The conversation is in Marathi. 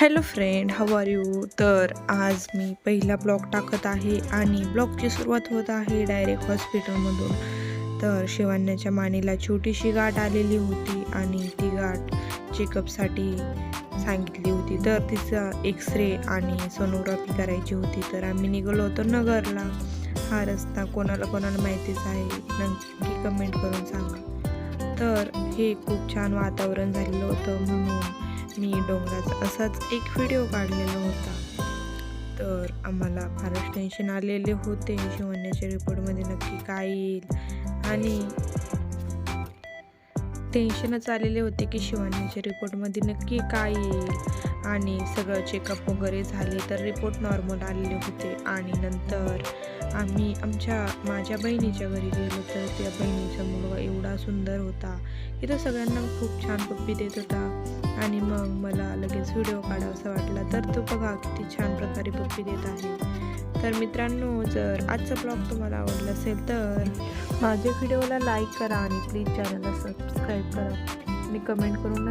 Hello friend how are you तर आज मी पहिला ब्लॉग टाकत आहे आणि ब्लॉगची सुरुवात होत आहे डायरेक्ट हॉस्पिटलमधून तर शिवान्याच्या मानेला छोटीशी गाठ आलेली होती आणि ती गाठ चेकअपसाठी सांगितली होती. तर तिचा एक्स रे आणि सोनोग्राफी करायची होती. तर आम्ही निघालो होतो नगरला. हा रस्ता कोणाला कोणाला माहितीच आहे. नक्की कमेंट करून सांगा. तर हे खूप छान वातावरण झालेलं होतं म्हणून मी डोंगराचा असाच एक व्हिडिओ काढलेला होता. तर आम्हाला फारच टेन्शन आलेले होते. शिवण्याच्या रिपोर्टमध्ये नक्की काय येईल? आणि टेन्शनच आलेले होते की शिवण्याच्या रिपोर्टमध्ये नक्की काय येईल? आणि सगळं चेकअप वगैरे झाले तर रिपोर्ट नॉर्मल आलेले होते. आणि नंतर आम्ही आमच्या माझ्या बहिणीच्या घरी गेलो तर त्या बहिणीचा मुलगा एवढा सुंदर होता. की तो सगळ्यांना खूप छान पप्पी देत होता. आणि मग मला लगेच व्हिडिओ काढावासा वाटला. तर तो बघा किती छान प्रकारे पप्पी देत आहे. तर मित्रांनो जर आजचा ब्लॉग तुम्हाला आवडला असेल तर माझ्या व्हिडिओला लाईक करा आणि प्लीज चॅनलला सबस्क्राईब करा. आणि कमेंट करून